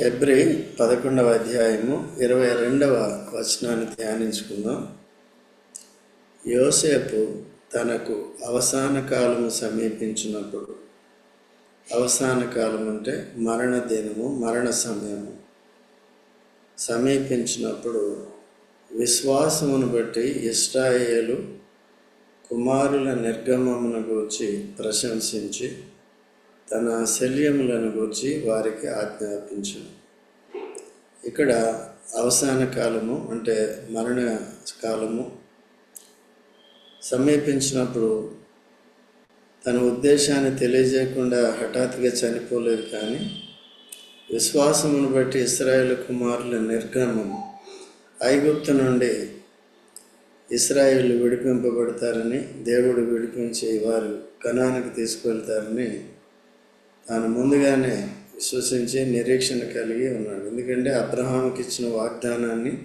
హెబ్రి పదకొండవ అధ్యాయము ఇరవై రెండవ వచనాన్ని ధ్యానించుకుందాం. యోసేపు తనకు అవసాన కాలము సమీపించినప్పుడు అవసాన కాలం అంటే మరణ దినము మరణ సమయము. సమీపించినప్పుడు విశ్వాసమును బట్టి ఇస్రాయేలు కుమారుల నిర్గమమును గూర్చి ప్రశంసించి తన శల్యములను గూర్చి వారికి ఆజ్ఞాపించను. ఇక్కడ అవసాన కాలము అంటే మరణ కాలము సమీపించినప్పుడు తన ఉద్దేశాన్ని తెలియజేయకుండా హఠాత్తుగా చనిపోలేదు కానీ విశ్వాసమును బట్టి ఇస్రాయేల్ కుమారుల నిర్గమం ఐగుప్తు నుండి ఇస్రాయేల్ విడిపింపబడతారని దేవుడు విడిపించి వారు కణానికి తీసుకువెళ్తారని తాను ముందుగానే విశ్వసించి నిరీక్షణ కలిగి ఉన్నాడు. ఎందుకంటే అబ్రహాంకి ఇచ్చిన వాగ్దానాన్ని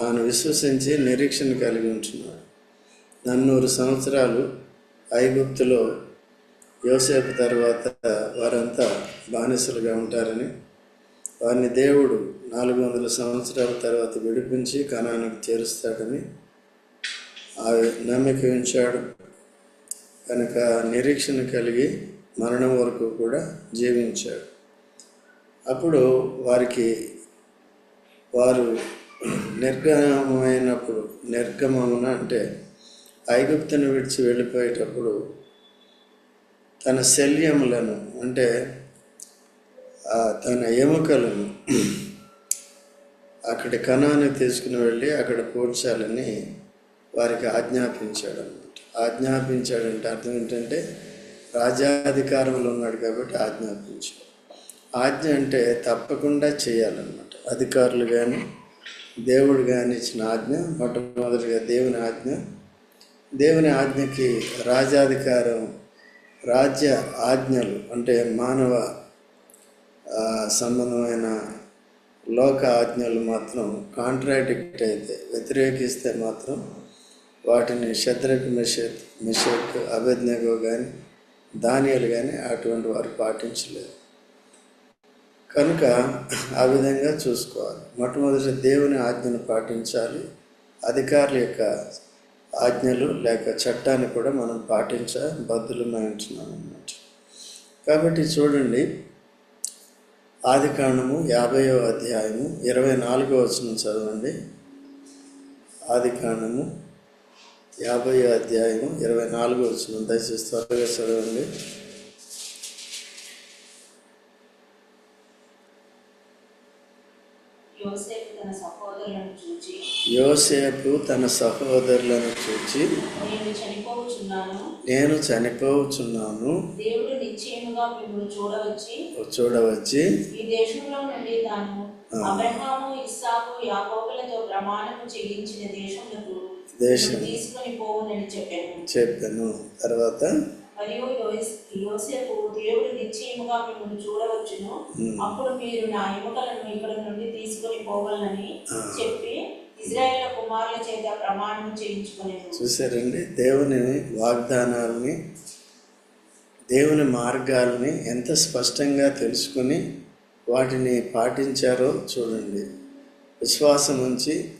తాను విశ్వసించి నిరీక్షణ కలిగి ఉంటున్నాడు. నన్నూరు సంవత్సరాలు ఐగుప్తులో యోసేపు తర్వాత వారంతా బానిసలుగా ఉంటారని వారిని దేవుడు నాలుగు వందల సంవత్సరాల తర్వాత విడిపించి కణానికి చేరుస్తాడని ఆ నమ్మిక ఉంచాడు. కనుక నిరీక్షణ కలిగి మరణం వరకు కూడా జీవించాడు. అప్పుడు వారికి వారు నిర్గమమైనప్పుడు నిర్గమమున అంటే ఐగుప్తును విడిచి వెళ్ళిపోయేటప్పుడు తన శల్యములను అంటే ఆ తన ఎముకలను అక్కడి కణాన్ని తీసుకుని వెళ్ళి అక్కడ పోల్చాలని వారికి ఆజ్ఞాపించాడు అనమాట ఆజ్ఞాపించాడంటే అర్థం ఏంటంటే రాజాధికారంలో ఉన్నాడు కాబట్టి ఆజ్ఞాపించాడు ఆజ్ఞ అంటే తప్పకుండా చేయాలన్నమాట. అధికారులు కానీ దేవుడు కానీ ఇచ్చిన ఆజ్ఞ మొట్టమొదటిగా దేవుని ఆజ్ఞ. దేవుని ఆజ్ఞకి రాజాధికారం రాజ్య ఆజ్ఞలు అంటే మానవ సంబంధమైన లోక ఆజ్ఞలు మాత్రం కాంట్రాడిక్ట్ అయితే వ్యతిరేకిస్తే మాత్రం వాటిని శత్రుకు మిషేక్ మిషేక్ అభిజ్ఞగో కానీ దానియాలు కానీ అటువంటి వారు పాటించలేదు. కనుక ఆ విధంగా చూసుకోవాలి. మొట్టమొదటి దేవుని ఆజ్ఞను పాటించాలి. అధికారుల యొక్క ఆజ్ఞలు లేక చట్టాన్ని కూడా మనం పాటించ బద్దులమై ఉంటున్నాం అన్నమాట. కాబట్టి చూడండి ఆది కాండము యాభైవ అధ్యాయము ఇరవై నాలుగో వచనం చదవండి. ఆది కాండము యాభై అధ్యాయము ఇరవై నాలుగో వచనం దయచేసి త్వరగా చదవండి. యోసేపు తన సహోదరులను చూచి నేను చనిపోవచ్చున్నాను చూడవచ్చి చూడవచ్చి ఈ దేశంలో నుండి తాను అబ్రహాము ఇస్సాకు యాకోబులతో ప్రమాణము చేయించిన దేశములకు దేశం చెప్పాను. తర్వాత? మరియు యోస్- యోసేపు దేవుడు నిశ్చయముగా మిమ్మల్ని చూడవచ్చును. అప్పుడు మీరు నా ఎముకలను ఇక్కడ నుండి తీసుకొని పోవాలని చెప్పి ఇజ్రాయేల్ కుమారుల చేత ప్రమాణం చేయించుకునేది చూసారండి దేవుని వాగ్దానాలని దేవుని మార్గాల్ని ఎంత స్పష్టంగా తెలుసుకుని వాటిని పాటించారో చూడండి. విశ్వాసం ఉంచి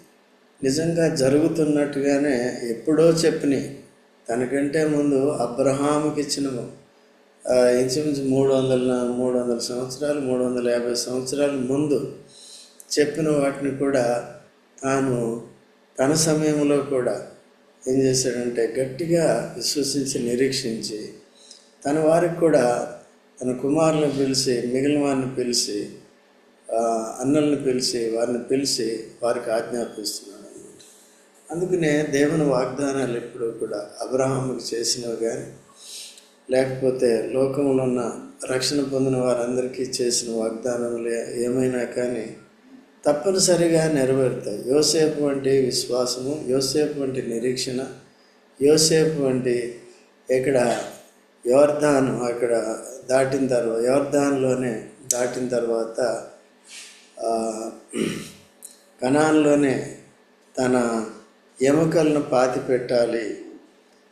నిజంగా జరుగుతున్నట్టుగానే ఎప్పుడో చెప్పిన తనకంటే ముందు అబ్రహాముకి ఇచ్చిన ఇంచుమించు మూడు వందల మూడు వందల సంవత్సరాలు మూడు వందల యాభై సంవత్సరాల ముందు చెప్పిన వాటిని కూడా తాను తన సమయంలో కూడా ఏం చేశాడంటే గట్టిగా విశ్వసించి నిరీక్షించి తన వారికి కూడా తన కుమారులను పిలిచి మిగిలిన వారిని పిలిచి అన్నలను అన్నల్ని పిలిచి వారిని పిలిచి వారికి ఆజ్ఞాపిస్తున్నాడు అందుకనే దేవుని వాగ్దానాలు ఎప్పుడూ కూడా అబ్రహాముకి చేసినవి కానీ లేకపోతే లోకంలో ఉన్న రక్షణ పొందిన వారందరికీ చేసిన వాగ్దానములు ఏమైనా కానీ తప్పనిసరిగా నెరవేరుతాయి. యోసేపు వంటి విశ్వాసము యోసేపు వంటి నిరీక్షణ యోసేపు వంటి ఇక్కడ యోర్ధాను అక్కడ దాటిన తర్వాత యోర్ధాన్లోనే దాటిన తర్వాత కణాల్లోనే తన ఎముకలను పాతి పెట్టాలి.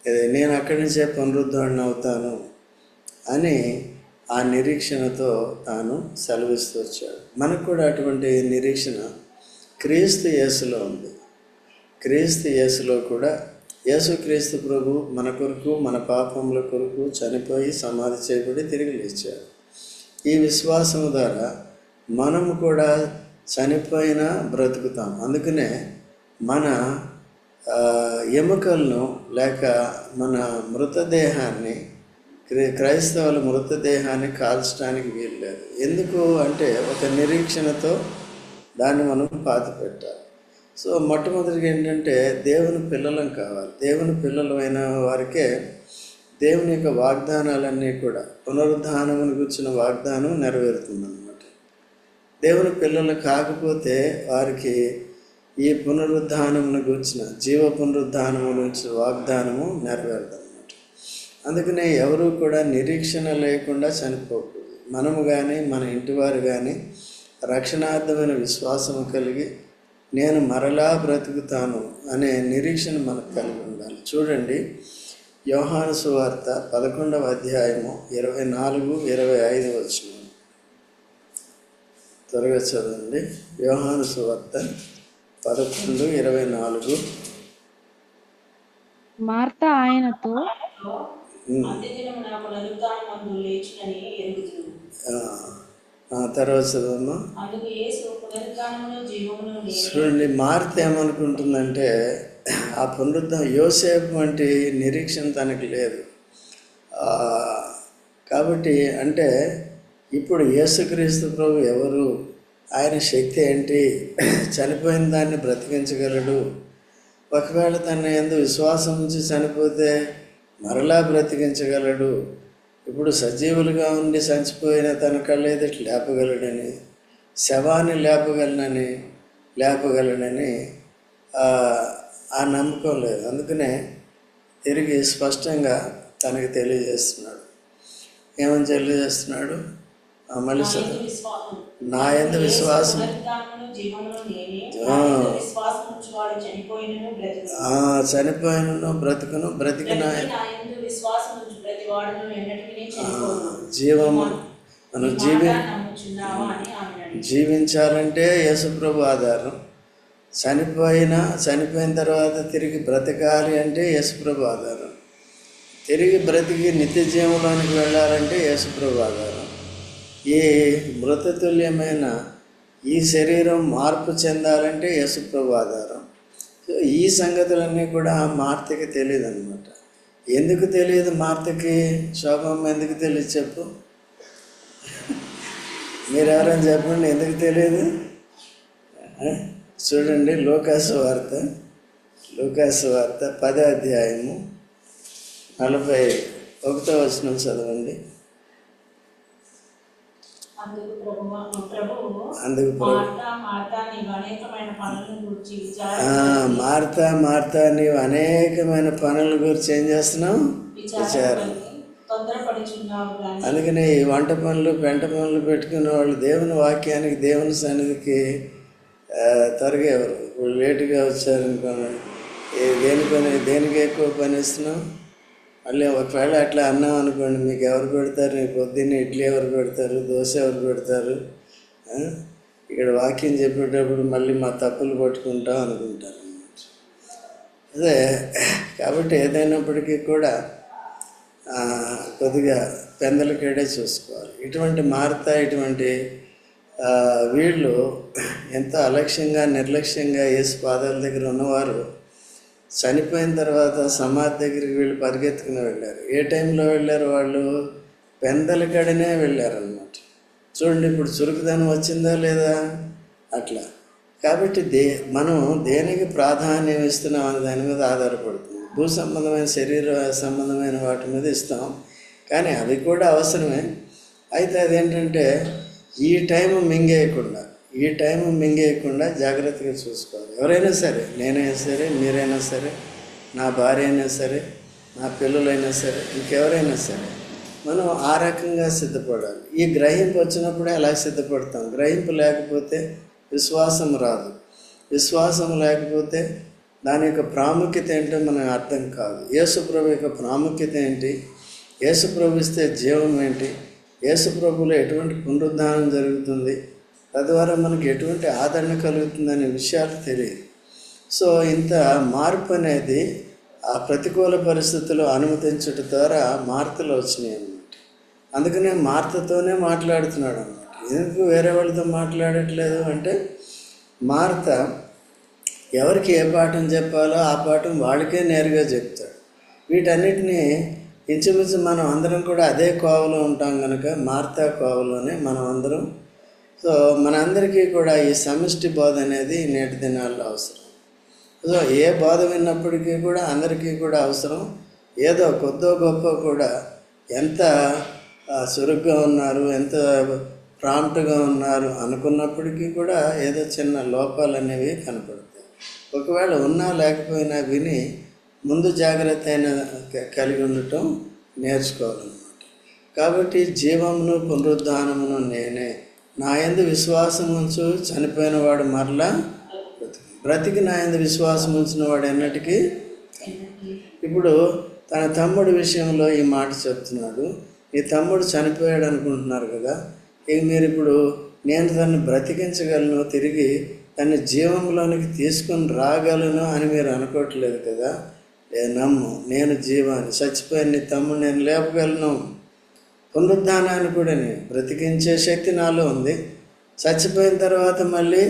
నేను అక్కడి నుంచే పునరుద్ధరణ అవుతాను అని ఆ నిరీక్షణతో తాను సెలవిస్తూ వచ్చాడు. మనకు కూడా అటువంటి నిరీక్షణ క్రీస్తు యేసులో ఉంది. క్రీస్తు యేసులో కూడా యేసుక్రీస్తు ప్రభు మన కొరకు మన పాపముల కొరకు చనిపోయి సమాధి చేయబడి తిరిగి లేచాడు. ఈ విశ్వాసం ద్వారా మనము కూడా చనిపోయినా బ్రతుకుతాం. అందుకనే మన ఎముకలను లేక మన మృతదేహాన్ని క్రై- క్రైస్తవుల మృతదేహాన్ని కాల్చడానికి వీల్లేదు. ఎందుకు అంటే ఒక నిరీక్షణతో దాన్ని మనం పాత పెట్టాలి సో మొట్టమొదటిగా ఏంటంటే దేవుని పిల్లలం కావాలి. దేవుని పిల్లలమైన వారికే దేవుని యొక్క వాగ్దానాలన్నీ కూడా పునరుద్ధానమును గుర్చిన వాగ్దానం నెరవేరుతుందన్నమాట. దేవుని పిల్లలు కాకపోతే వారికి ఈ పునరుద్ధానమును గూర్చిన జీవ పునరుద్ధానము నుంచి వాగ్దానము నెరవేరదన్నమాట. అందుకనే ఎవరూ కూడా నిరీక్షణ లేకుండా చనిపోకూడదు. మనము కానీ మన ఇంటివారు కానీ రక్షణార్థమైన విశ్వాసము కలిగి నేను మరలా బ్రతుకుతాను అనే నిరీక్షణ మనకు కలిగి ఉండాలి. చూడండి యోహాను సువార్త పదకొండవ అధ్యాయము ఇరవై నాలుగు ఇరవై ఐదు వచ్చిన త్వరగా చదవండి. యోహాను సువార్త పదకొండు ఇరవై నాలుగు. మార్త ఆయనతో తర్వాత చదవమ్మా చూడండి మార్త ఏమనుకుంటుందంటే ఆ పునరుద్ధం యోసేపు వంటి నిరీక్షణ తనకి లేదు. కాబట్టి అంటే ఇప్పుడు యేసుక్రీస్తు ప్రభు ఎవరు? ఆయన శక్తి ఏంటి? చనిపోయిన దాన్ని బ్రతికించగలడు. ఒకవేళ తన ఎందు విశ్వాసం ఉంచి చనిపోతే మరలా బ్రతికించగలడు. ఇప్పుడు సజీవులుగా ఉండి చచ్చిపోయిన తన కళ్ళెదుట లేపగలడని శవాన్ని లేపగలనని లేపగలడని ఆ, నమ్మకం లేదు. అందుకనే తిరిగి స్పష్టంగా తనకి తెలియజేస్తున్నాడు. ఏమని తెలియజేస్తున్నాడు? మళ్ళీ నా ఎందు విశ్వాసం. చనిపోయిన చనిపోయినను బ్రతుకును బ్రతికిన బ్రతికి నా జీవము మనం జీవి జీవించాలంటే యేసుప్రభు ఆధారం. చనిపోయిన చనిపోయిన తర్వాత తిరిగి బ్రతకాలి అంటే యేసుప్రభు ఆధారం. తిరిగి బ్రతికి నిత్య జీవంలోనికి వెళ్ళాలంటే యేసుప్రభు ఆధారం. ఈ మృతతుల్యమైన ఈ శరీరం మార్పు చెందాలంటే యేసుప్రభు ఆధారం సో ఈ సంగతులన్నీ కూడా మార్తకి తెలియదు అనమాట ఎందుకు తెలియదు మార్తకి? శోభం ఎందుకు తెలియదు చెప్పు. మీరు ఎవరైనా చెప్పండి ఎందుకు తెలియదు? చూడండి లోకాసు వార్త. లోకాసు వార్త పదో అధ్యాయము నలభై ఒకటో వచనం చదవండి. అందుకు మార్తా మార్తా నీవు అనేకమైన పనుల గురించి ఏం చేస్తున్నావు? విచారం అందుకని ఈ వంట పనులు పెంట పనులు పెట్టుకునే వాళ్ళు దేవుని వాక్యానికి దేవుని సన్నిధికి త్వరగా ఎవరు? ఇప్పుడు లేటుగా వచ్చారనుకోండి. ఏ దేని పని దేనికి ఎక్కువ పని ఇస్తున్నాం మళ్ళీ ఒకవేళ అట్లా అన్నాం అనుకోండి మీకు ఎవరు పెడతారు? రేపు పొద్దున్నే ఇడ్లీ ఎవరు పెడతారు? దోశ ఎవరు పెడతారు? ఇక్కడ వాక్యం చెప్పేటప్పుడు మళ్ళీ మా తప్పులు పట్టుకుంటాం అనుకుంటారు అదే కాబట్టి ఏదైనప్పటికీ కూడా కొద్దిగా పెందలకేడే చూసుకోవాలి. ఇటువంటి మారుతా ఇటువంటి వీళ్ళు ఎంతో అలక్ష్యంగా నిర్లక్ష్యంగా యేసు పాదాల దగ్గర ఉన్నవారు చనిపోయిన తర్వాత సమాధి దగ్గరికి వెళ్ళి పరిగెత్తుకుని వెళ్ళారు. ఏ టైంలో వెళ్ళారు వాళ్ళు? పెందలకడనే వెళ్ళారనమాట చూడండి ఇప్పుడు చురుకుదనం వచ్చిందా లేదా? అట్లా. కాబట్టి దే మనం దేనికి ప్రాధాన్యం ఇస్తున్నాం అనే దాని మీద ఆధారపడుతుంది. భూ సంబంధమైన శరీర సంబంధమైన వాటి మీద ఇస్తాం. కానీ అవి కూడా అవసరమే. అయితే అదేంటంటే ఈ టైం మింగేయకుండా ఈ టైం మింగేయకుండా జాగ్రత్తగా చూసుకోవాలి. ఎవరైనా సరే నేనైనా సరే మీరైనా సరే నా భార్య అయినా సరే నా పిల్లలైనా సరే ఇంకెవరైనా సరే మనం ఆ రకంగా సిద్ధపడాలి. ఈ గ్రహింపు వచ్చినప్పుడే అలా సిద్ధపడతాం. గ్రహింపు లేకపోతే విశ్వాసం రాదు. విశ్వాసం లేకపోతే దాని యొక్క ప్రాముఖ్యత ఏంటో మనకు అర్థం కాదు. యేసుప్రభు యొక్క ప్రాముఖ్యత ఏంటి? యేసుప్రభు ఇస్తే జీవం ఏంటి? యేసుప్రభులో ఎటువంటి పునరుద్ధానం జరుగుతుంది? తద్వారా మనకి ఎటువంటి ఆదరణ కలుగుతుందనే విషయాలు తెలియదు. సో ఇంత మార్పు అనేది ఆ ప్రతికూల పరిస్థితులు అనుమతించడం ద్వారా మార్తలు వచ్చినాయి అన్నమాట. అందుకనే మార్తతోనే మాట్లాడుతున్నాడు అన్నమాట. ఎందుకు వేరే వాళ్ళతో మాట్లాడట్లేదు అంటే మార్త ఎవరికి ఏ పాఠం చెప్పాలో ఆ పాఠం వాళ్ళకే నేరుగా చెప్తాడు. వీటన్నిటినీ ఇంచుమించు మనం అందరం కూడా అదే కోవలో ఉంటాం కనుక మార్తా కోవలోనే మనం అందరం సో మనందరికీ కూడా ఈ సమిష్టి బోధ అనేది నేటి దినాల్లో అవసరం. సో ఏ బోధ విన్నప్పటికీ కూడా అందరికీ కూడా అవసరం. ఏదో కొద్దో గొప్ప కూడా ఎంత చురుగ్గా ఉన్నారు ఎంత ప్రాంప్ట్గా ఉన్నారు అనుకున్నప్పటికీ కూడా ఏదో చిన్న లోపాలు అనేవి కనపడతాయి. ఒకవేళ ఉన్నా లేకపోయినా విని ముందు జాగ్రత్త అయిన కలిగి ఉండటం నేర్చుకోవాలన్నమాట. కాబట్టి జీవమును పునరుద్ధానమును నేనే నా యందు విశ్వాసం ఉంచు చనిపోయిన వాడు మరలా బ్రతికి నా యందు విశ్వాసం ఉంచిన వాడు ఎన్నటికీ ఇప్పుడు తన తమ్ముడి విషయంలో ఈ మాట చెప్తున్నాడు. ఈ తమ్ముడు చనిపోయాడు అనుకుంటున్నారు కదా. ఇక మీరు ఇప్పుడు నేను తను బ్రతికించగలను తిరిగి తన జీవంలోనికి తీసుకొని రాగలను అని మీరు అనుకోవట్లేదు కదా. ఏ నమ్ము నేను జీవాన్ని చచ్చిపోయిన నీ తమ్ముడు నేను లేపగలను. పునరుద్ధానాన్ని కూడా బ్రతికించే శక్తి నాలో ఉంది. చచ్చిపోయిన తర్వాత మళ్ళీ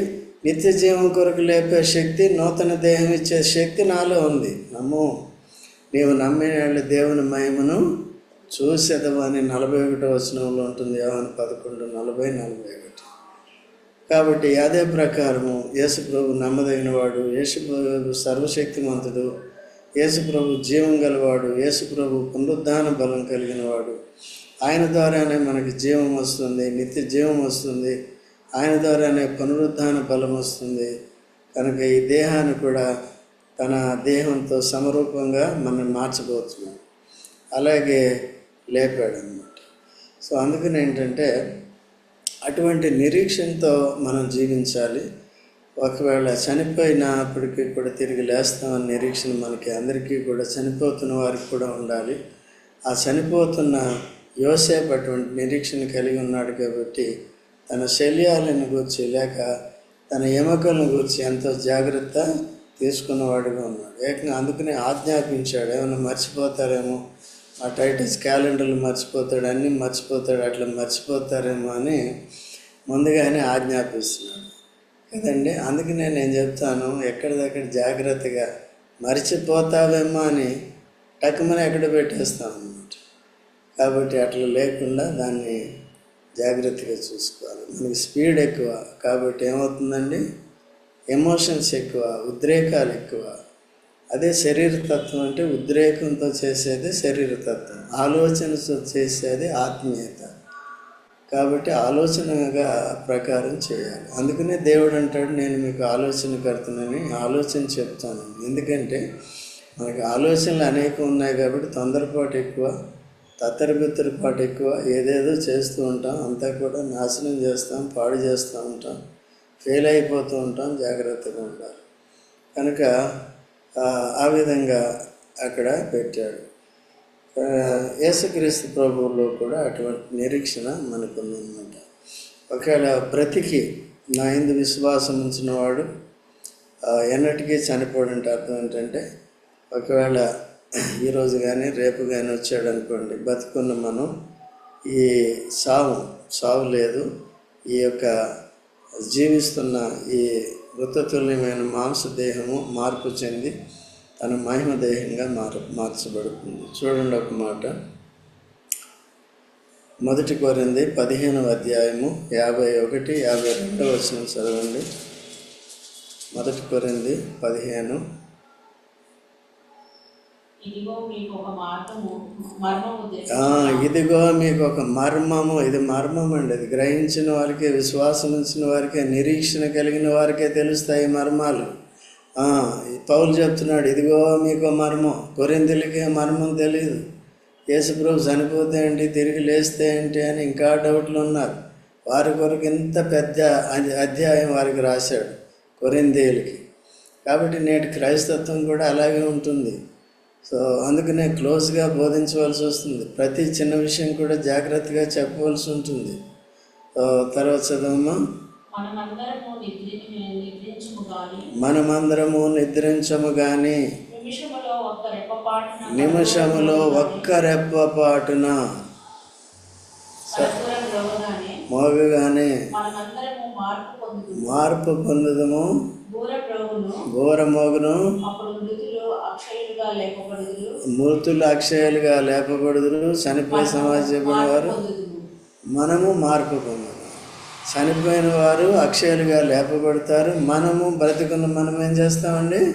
నిత్య జీవం కొరకు లేపే శక్తి నూతన దేహం ఇచ్చే శక్తి నాలో ఉంది. నమ్ము నీవు నమ్మిన దేవుని మహిమను చూసేదవు అని నలభై ఒకటో వచనంలో ఉంటుంది. ఏమని పదకొండు నలభై నలభై ఒకటి. కాబట్టి అదే ప్రకారము యేసుప్రభు నమ్మదగినవాడు యేసుప్రభు సర్వశక్తిమంతుడు యేసుప్రభు జీవం గలవాడు యేసుప్రభు పునరుద్ధాన బలం కలిగినవాడు ఆయన ద్వారానే మనకి జీవం వస్తుంది నిత్య జీవం వస్తుంది. ఆయన ద్వారానే పునరుద్ధాన బలం వస్తుంది. కనుక ఈ దేహాన్ని కూడా తన దేహంతో సమరూపంగా మనం మార్చబోతున్నాం. అలాగే లేపాడు అనమాట సో అందుకని ఏంటంటే అటువంటి నిరీక్షణతో మనం జీవించాలి. ఒకవేళ చనిపోయినప్పటికీ కూడా తిరిగి లేస్తామని నిరీక్షణ మనకి అందరికీ కూడా చనిపోతున్న వారికి కూడా ఉండాలి. ఆ చనిపోతున్న యోసేపు అటువంటి నిరీక్షణ కలిగి ఉన్నాడు కాబట్టి తన శల్యాలను గూర్చి లేక తన ఎముకలను గూర్చి ఎంతో జాగ్రత్త తీసుకున్నవాడుగా ఉన్నాడు. ఏకంగా అందుకనే ఆజ్ఞాపించాడు. ఏమైనా మర్చిపోతారేమో? ఆ టైటిల్స్ క్యాలెండర్లు మర్చిపోతాడు అన్నీ మర్చిపోతాడు అట్లా మర్చిపోతారేమో అని ముందుగానే ఆజ్ఞాపిస్తున్నాడు. కదండి? అందుకనే నేను చెప్తాను ఎక్కడిదక్కడ జాగ్రత్తగా మర్చిపోతావేమో అని టక్కుమని ఎక్కడ పెట్టేస్తాను కాబట్టి అట్లా లేకుండా దాన్ని జాగ్రత్తగా చూసుకోవాలి. మనకి స్పీడ్ ఎక్కువ కాబట్టి ఏమవుతుందండి? ఎమోషన్స్ ఎక్కువ ఉద్రేకాలు ఎక్కువ. అదే శరీరతత్వం అంటే ఉద్రేకంతో చేసేది శరీరతత్వం ఆలోచనతో చేసేది ఆత్మీయత. కాబట్టి ఆలోచనగా ప్రకారం చేయాలి. అందుకనే దేవుడు అంటాడు నేను మీకు ఆలోచన కడుతున్నానని ఆలోచన చెప్తాను. ఎందుకంటే మనకి ఆలోచనలు అనేకం ఉన్నాయి కాబట్టి తొందరపాటు ఎక్కువ తత్తరబిత్తరపాటు ఎక్కువ ఏదేదో చేస్తూ ఉంటాం. అంతా కూడా నాశనం చేస్తాం పాడు చేస్తూ ఉంటాం. ఫెయిల్ అయిపోతూ ఉంటాం. జాగ్రత్తగా ఉండాలి. కనుక ఆ, విధంగా అక్కడ పెట్టాడు. యేసుక్రీస్తు ప్రభువులో కూడా అటువంటి నిరీక్షణ మనకుందన్నమాట ఒకవేళ బ్రతికి నా ఇందు విశ్వాసం ఉంచిన వాడు ఎన్నటికీ చనిపోడంటే అర్థం ఏంటంటే ఒకవేళ ఈరోజు కానీ రేపు కానీ వచ్చాడు అనుకోండి బతుకున్న మనం ఈ సావు సావు లేదు. ఈ యొక్క జీవిస్తున్న ఈ మృతతుల్యమైన మాంసదేహము మార్పు చెంది తన మహిమ దేహంగా మార్ మార్చబడుతుంది. చూడండి ఒక మాట. మొదటి కోరింది పదిహేనవ అధ్యాయము యాభై ఒకటి యాభై రెండవ వచనం చదవండి. మొదటి కోరింది పదిహేను ఇదిగో మీకు ఒక మర్మము ఇది మర్మం అండి. ఇది గ్రహించిన వారికే విశ్వాసం ఉంచిన వారికే నిరీక్షణ కలిగిన వారికే తెలుస్తాయి మర్మాలు. పౌలు చెప్తున్నాడు ఇదిగో మీకు మర్మం. కొరిందులకే మర్మం తెలియదు యేసుప్రభు చనిపోతే ఏంటి తిరిగి లేస్తే ఏంటి అని ఇంకా డౌట్లు ఉన్నారు. వారి కొరకు ఇంత పెద్ద అధ్- అధ్యాయం వారికి రాశాడు కొరిందేయులకి. కాబట్టి నేటి క్రైస్తత్వం కూడా అలాగే ఉంటుంది. సో అందుకనే క్లోజ్గా బోధించవలసి వస్తుంది. ప్రతి చిన్న విషయం కూడా జాగ్రత్తగా చెప్పవలసి ఉంటుంది. తర్వాత చదవమ్మా. మనమందరము నిద్రి నిద్రించుము కానీ నిమిషములో ఒక్క రెప్ప పాటున. మోగగానే మార్పు పొందుదము. దూర ప్రభును ఘోర మోగును అప్పుడు మృతులు అక్షయులుగా చనిపోయి సమాజం వారు పొందుదుము. మనము మార్పు పొందాము చనిపోయిన వారు అక్షయాలుగా లేపబడతారు. మనము బ్రతికున్న మనం ఏం చేస్తామండి?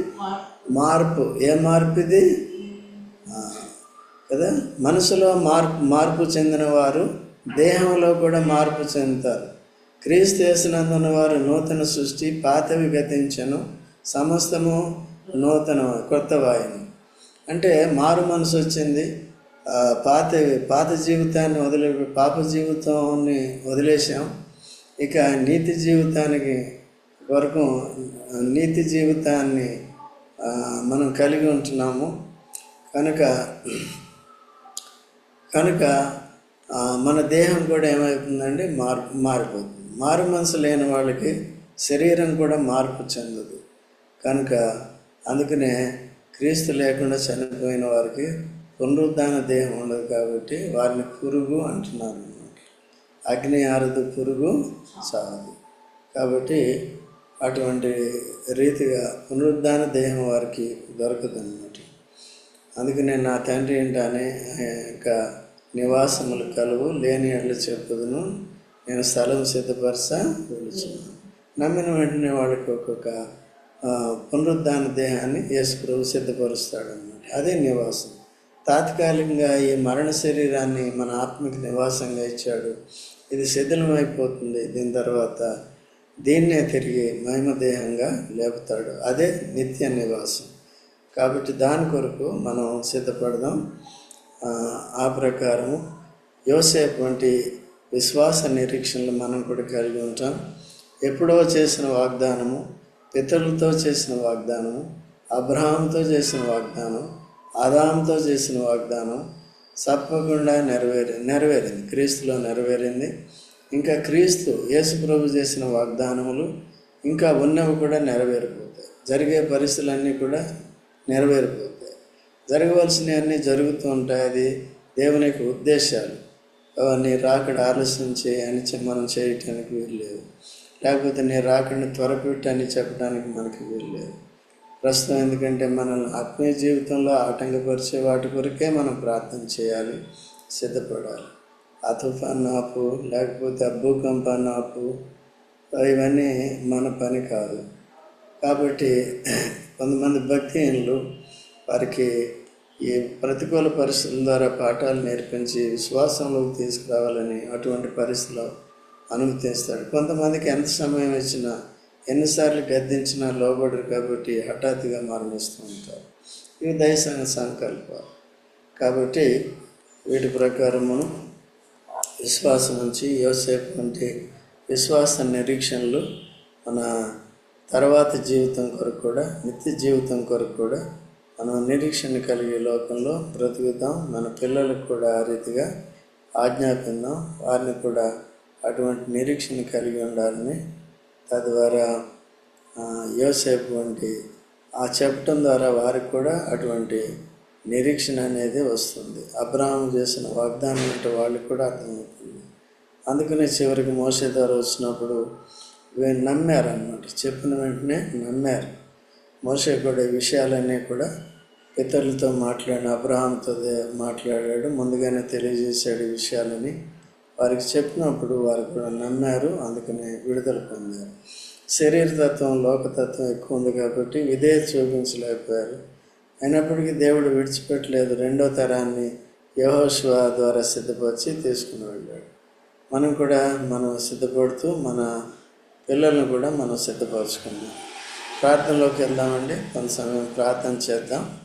మార్పు. ఏ మార్పు ఇది కదా? మనసులో మార్పు మార్పు చెందిన వారు దేహంలో కూడా మార్పు చెందుతారు. క్రీస్తు చేసినందున వారు నూతన సృష్టి పాతవి గతించను సమస్తము నూతన కొత్త వాయును అంటే మారు మనసు వచ్చింది. పాత పాత జీవితాన్ని వదిలే పాప జీవితాన్ని వదిలేసాం ఇక నీతి జీవితానికి వరకు నీతి జీవితాన్ని మనం కలిగి ఉంటున్నాము. కనుక కనుక మన దేహం కూడా ఏమవుతుందంటే మారి మారిపోతుంది. మారు మనసు లేని వాళ్ళకి శరీరం కూడా మార్పు చెందదు. కనుక అందుకనే క్రీస్తు లేకుండా చనిపోయిన వారికి పునరుద్ధాన దేహం ఉండదు కాబట్టి వారిని పురుగు అంటున్నారు అన్నమాట. అగ్ని ఆరదు పురుగు చావదు కాబట్టి అటువంటి రీతిగా పునరుద్ధాన దేహం వారికి దొరకదు అన్నమాట అందుకనే నా తండ్రి ఏంటనే ఇంకా నివాసములు కలువు లేని ఎడ్లు చెప్పుదును. నేను స్థలం సిద్ధపరచ వెళుచున్నాను నమ్మిన వెంటనే వాళ్ళకి ఒక్కొక్క పునరుద్ధాన దేహాన్ని యేసు ప్రభు సిద్ధపరుస్తాడు అన్నమాట అదే నివాసం. తాత్కాలికంగా ఈ మరణ శరీరాన్ని మన ఆత్మకి నివాసంగా ఇచ్చాడు. ఇది శిథిలమైపోతుంది. దీని తర్వాత దీన్నే తిరిగి మహిమదేహంగా లేపుతాడు. అదే నిత్య నివాసం. కాబట్టి దాని కొరకు మనం సిద్ధపడదాం. ఆ, ఆ ప్రకారము యోసేపు వంటి విశ్వాస నిరీక్షణలు మనం కూడా కలిగి ఉంటాం. ఎప్పుడో చేసిన వాగ్దానము పితరులతో చేసిన వాగ్దానము అబ్రహాంతో చేసిన వాగ్దానం ఆదాంతో చేసిన వాగ్దానం తప్పకుండా నెరవేరి నెరవేరింది. క్రీస్తులో నెరవేరింది. ఇంకా క్రీస్తు యేసుప్రభు చేసిన వాగ్దానములు ఇంకా ఉన్నవి కూడా నెరవేరిపోతాయి. జరిగే పరిస్థితులన్నీ కూడా నెరవేరిపోతాయి. జరగవలసినవన్నీ జరుగుతూ ఉంటాయి. అది దేవుని యొక్క ఉద్దేశాలు. నీ రాకడ ఆలస్యం చేయని మనం చేయటానికి వీల్లేదు. లేకపోతే నీ రాకడిని త్వరపెట్టని చెప్పడానికి మనకి వీల్లేదు. ప్రస్తుతం ఎందుకంటే మనల్ని ఆత్మీయ జీవితంలో ఆటంకపరిచే వాటి కొరకే మనం ప్రార్థన చేయాలి సిద్ధపడాలి. ఆ తుఫాన్ ఆపు లేకపోతే ఆ భూకంపాన్ని ఆపు ఇవన్నీ మన పని కాదు. కాబట్టి కొంతమంది భక్తిహీనులు వారికి ఈ ప్రతికూల పరిస్థితుల ద్వారా పాఠాలు నేర్పించి విశ్వాసంలోకి తీసుకురావాలని అటువంటి పరిస్థితిలో అనుమతిస్తాడు కొంతమందికి ఎంత సమయం ఇచ్చినా ఎన్నిసార్లు గద్దించినా లోబడరు కాబట్టి హఠాత్తుగా మరణిస్తూ ఉంటారు. ఇవి దయసంగ సంకల్పాలు. కాబట్టి వీటి ప్రకారము విశ్వాసం నుంచి యోసేపు వంటి విశ్వాస నిరీక్షణలు మన తర్వాత జీవితం కొరకు కూడా నిత్య జీవితం కొరకు కూడా మనం నిరీక్షణ కలిగే లోకంలో బ్రతుకుతాం మన పిల్లలకు కూడా ఆ రీతిగా ఆజ్ఞాపిద్దాం. వారిని కూడా అటువంటి నిరీక్షణ కలిగి ఉండాలని తద్వారా యోసేపు వంటి ఆ చెప్పటం ద్వారా వారికి కూడా అటువంటి నిరీక్షణ అనేది వస్తుంది. అబ్రాహం చేసిన వాగ్దానం అంటే వాళ్ళకి కూడా అర్థమవుతుంది. అందుకనే చివరికి మోసే ద్వారా వచ్చినప్పుడు వీళ్ళు నమ్మారు అన్నమాట చెప్పిన వెంటనే నమ్మారు. మోసే కూడా ఈ విషయాలన్నీ కూడా ఇతరులతో మాట్లాడిన అబ్రహాంతో మాట్లాడాడు ముందుగానే తెలియజేశాడు ఈ విషయాలని. వారికి చెప్పినప్పుడు వారు కూడా నమ్మారు అందుకనే విడుదల పొందారు. శరీరతత్వం లోకతత్వం ఎక్కువ ఉంది కాబట్టి ఇదే చూపించలేకపోయారు. అయినప్పటికీ దేవుడు విడిచిపెట్టలేదు రెండో తరాన్ని యహోశివ ద్వారా సిద్ధపరిచి తీసుకుని వెళ్ళాడు. మనం కూడా మనం సిద్ధపడుతూ మన పిల్లల్ని కూడా మనం సిద్ధపరచుకున్నాం ప్రార్థనలోకి వెళ్దామండి. కొంత సమయం ప్రార్థన చేద్దాం.